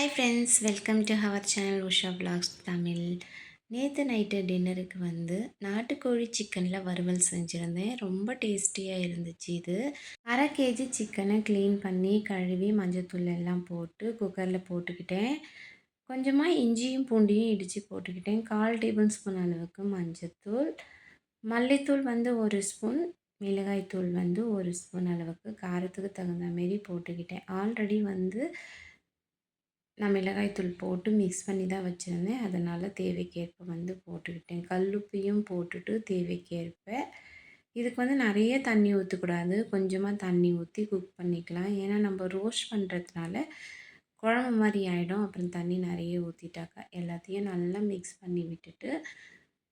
Hi friends welcome to our channel Usha vlogs Tamil நேற்று night டின்னருக்கு வந்து நாட்டுக்கோழி சிக்கனில் வறுவல் செஞ்சுருந்தேன். ரொம்ப டேஸ்டியாக இருந்துச்சு இது. அரை கேஜி சிக்கனை க்ளீன் பண்ணி கழுவி மஞ்சத்தூள் எல்லாம் போட்டு குக்கரில் போட்டுக்கிட்டேன். கொஞ்சமாக இஞ்சியும் பூண்டியும் இடித்து போட்டுக்கிட்டேன். கால் டேபிள் ஸ்பூன் அளவுக்கு மஞ்சத்தூள் மல்லித்தூள் வந்து ஒரு ஸ்பூன் மிளகாய்த்தூள் வந்து ஒரு ஸ்பூன் அளவுக்கு காரத்துக்கு தகுந்த மாரி போட்டுக்கிட்டேன். ஆல்ரெடி வந்து நான் மிளகாய்த்தூள் போட்டு மிக்ஸ் பண்ணி தான் வச்சுருந்தேன். அதனால் தேவைக்கேற்ப வந்து போட்டுக்கிட்டேன். கல்லுப்பையும் போட்டுட்டு தேவைக்கேற்ப இதுக்கு வந்து நிறைய தண்ணி ஊற்றக்கூடாது கொஞ்சமாக தண்ணி ஊற்றி குக் பண்ணிக்கலாம். ஏன்னா நம்ம ரோஸ்ட் பண்ணுறதுனால குழம்பு மாதிரி ஆகிடும் அப்புறம் தண்ணி நிறைய ஊற்றிட்டாக்கா எல்லாத்தையும் நல்லா மிக்ஸ் பண்ணி விட்டுட்டு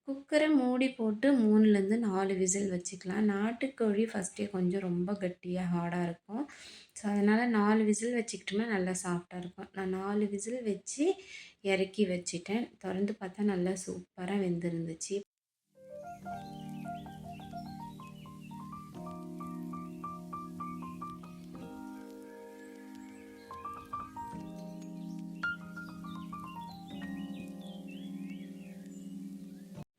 குக்கரை மூடி போட்டு மூணுலேருந்து நாலு விசில் வச்சுக்கலாம். நாட்டுக்கோழி ஃபஸ்ட்டே கொஞ்சம் ரொம்ப கட்டியாக ஹார்டாக இருக்கும். ஸோ அதனால் நாலு விசில் வச்சுக்கிட்டோம்னா நல்லா சாஃப்டாக இருக்கும். நான் நாலு விசில் வச்சு இறக்கி வச்சிட்டேன். திறந்து பார்த்தா நல்லா சூப்பராக வெந்திருந்துச்சு.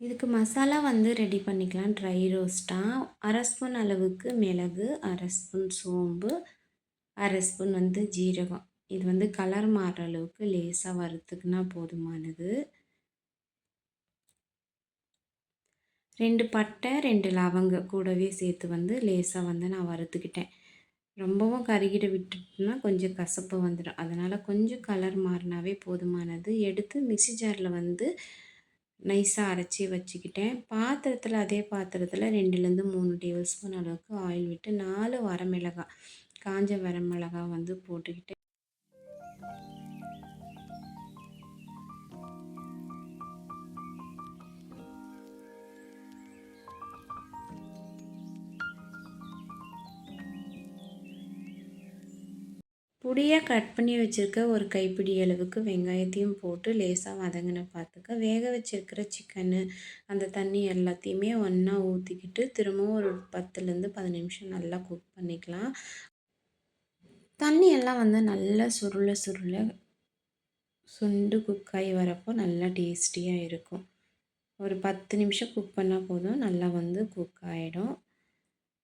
இதுக்கு மசாலா வந்து ரெடி பண்ணிக்கலாம். ட்ரை ரோஸ்ட்டாக அரை ஸ்பூன் அளவுக்கு மிளகு அரை ஸ்பூன் சோம்பு அரை ஸ்பூன் வந்து ஜீரகம். இது வந்து கலர் மாறுற அளவுக்கு லேசாக வறுத்துக்குனா போதுமானது. ரெண்டு பட்டை ரெண்டு லவங்க கூடவே சேர்த்து வந்து லேசாக வந்து நான் வறுத்துக்கிட்டேன். ரொம்பவும் கருகிட விட்டுட்டுனா கொஞ்சம் கசப்பு வந்துடும். அதனால் கொஞ்சம் கலர் மாறினாவே போதுமானது. எடுத்து மிக்சி ஜாரில் வந்து நைஸாக அரைச்சி வச்சுக்கிட்டேன். பாத்திரத்தில் அதே பாத்திரத்தில் ரெண்டுலேருந்து மூணு டேபிள் ஸ்பூன் அளவுக்கு ஆயில் விட்டு நாலு வரமிளகாய் காஞ்ச வரமிளகாய் வந்து போட்டுக்கிட்டேன். பொடியாக கட் பண்ணி வச்சுருக்க ஒரு கைப்பிடி அளவுக்கு வெங்காயத்தையும் போட்டு லேசாக வதங்கின பார்த்துக்க வேக வச்சுருக்கிற சிக்கனு அந்த தண்ணி எல்லாத்தையுமே ஒன்றா ஊற்றிக்கிட்டு திரும்பவும் ஒரு பத்துலேருந்து பதினஞ்சு நிமிஷம் நல்லா குக் பண்ணிக்கலாம். தண்ணி எல்லாம் வந்து நல்லா சுருள சுருள சுண்டு குக் ஆகி வரப்போ நல்லா டேஸ்டியாக இருக்கும். ஒரு பத்து நிமிஷம் குக் பண்ணால் போதும் நல்லா வந்து குக் ஆகிடும்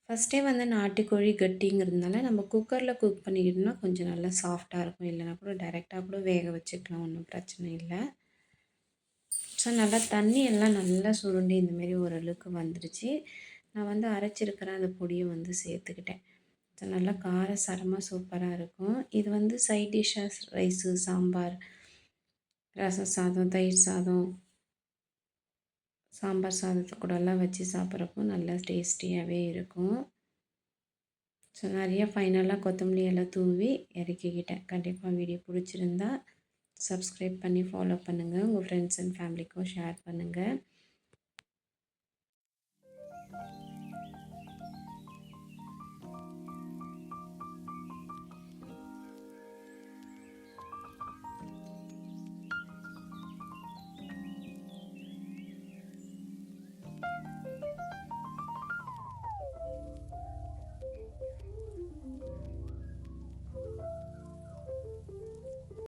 ஃபஸ்ட்டே வந்து நாட்டுக்கோழி கட்டிங்கிறதுனால நம்ம குக்கரில் குக் பண்ணிக்கிட்டோம்னா கொஞ்சம் நல்லா சாஃப்டாக இருக்கும். இல்லைனா கூட டைரெக்டாக கூட வேக வச்சுக்கலாம். ஒன்றும் பிரச்சனை இல்லை. ஸோ நல்லா தண்ணி எல்லாம் நல்லா சுருண்டி இந்தமாரி ஓரளவுக்கு வந்துடுச்சு நான் வந்து அரைச்சிருக்கிற அந்த பொடியை வந்து சேர்த்துக்கிட்டேன். ஸோ நல்லா கார சரமாக சூப்பராக இருக்கும். இது வந்து சைட் டிஷ்ஷாக ரைஸு சாம்பார் ரசம் சாதம் தயிர் சாதம் சாம்பார் சாதத்து கூடலாம் வச்சு சாப்பிட்றப்போ நல்லா டேஸ்டியாகவே இருக்கும். ஸோ நிறைய ஃபைனலாக கொத்தமல்லி எல்லாம் தூவி இறக்கிக்கிட்டேன். கண்டிப்பாக வீடியோ பிடிச்சிருந்தா சப்ஸ்கிரைப் பண்ணி ஃபாலோ பண்ணுங்கள் உங்கள் ஃப்ரெண்ட்ஸ் அண்ட் ஃபேமிலிக்கும் ஷேர் பண்ணுங்கள்